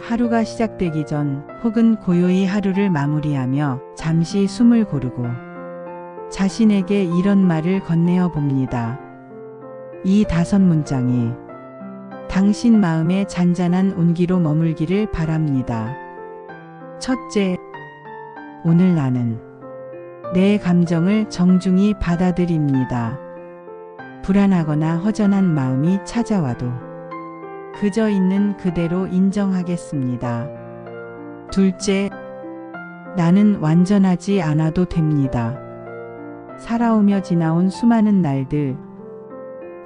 하루가 시작되기 전 혹은 고요히 하루를 마무리하며 잠시 숨을 고르고 자신에게 이런 말을 건네어 봅니다. 이 다섯 문장이 당신 마음의 잔잔한 온기로 머물기를 바랍니다. 첫째, 오늘 나는 내 감정을 정중히 받아들입니다. 불안하거나 허전한 마음이 찾아와도 그저 있는 그대로 인정하겠습니다. 둘째, 나는 완전하지 않아도 됩니다. 살아오며 지나온 수많은 날들,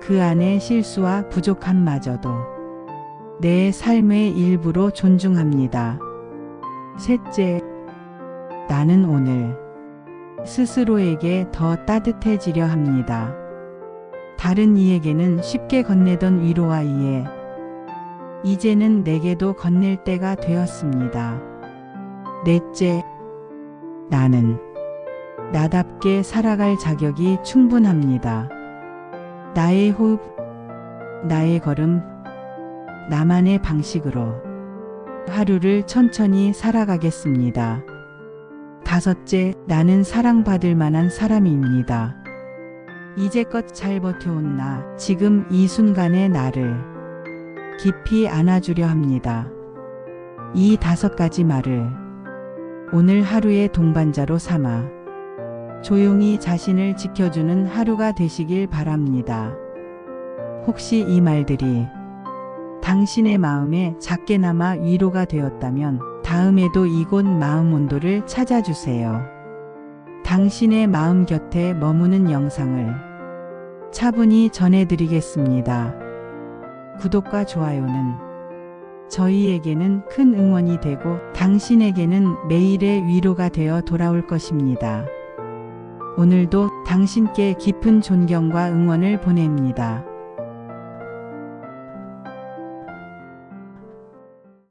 그 안에 실수와 부족함마저도 내 삶의 일부로 존중합니다. 셋째, 나는 오늘 스스로에게 더 따뜻해지려 합니다. 다른 이에게는 쉽게 건네던 위로와 이해, 이제는 내게도 건넬 때가 되었습니다. 넷째, 나는 나답게 살아갈 자격이 충분합니다. 나의 호흡, 나의 걸음, 나만의 방식으로 하루를 천천히 살아가겠습니다. 다섯째, 나는 사랑받을 만한 사람입니다. 이제껏 잘 버텨온 나, 지금 이 순간의 나를 깊이 안아주려 합니다. 이 다섯 가지 말을 오늘 하루의 동반자로 삼아 조용히 자신을 지켜주는 하루가 되시길 바랍니다. 혹시 이 말들이 당신의 마음에 작게나마 위로가 되었다면 다음에도 이곳 마음 온도를 찾아주세요. 당신의 마음 곁에 머무는 영상을 차분히 전해드리겠습니다. 구독과 좋아요는 저희에게는 큰 응원이 되고 당신에게는 매일의 위로가 되어 돌아올 것입니다. 오늘도 당신께 깊은 존경과 응원을 보냅니다.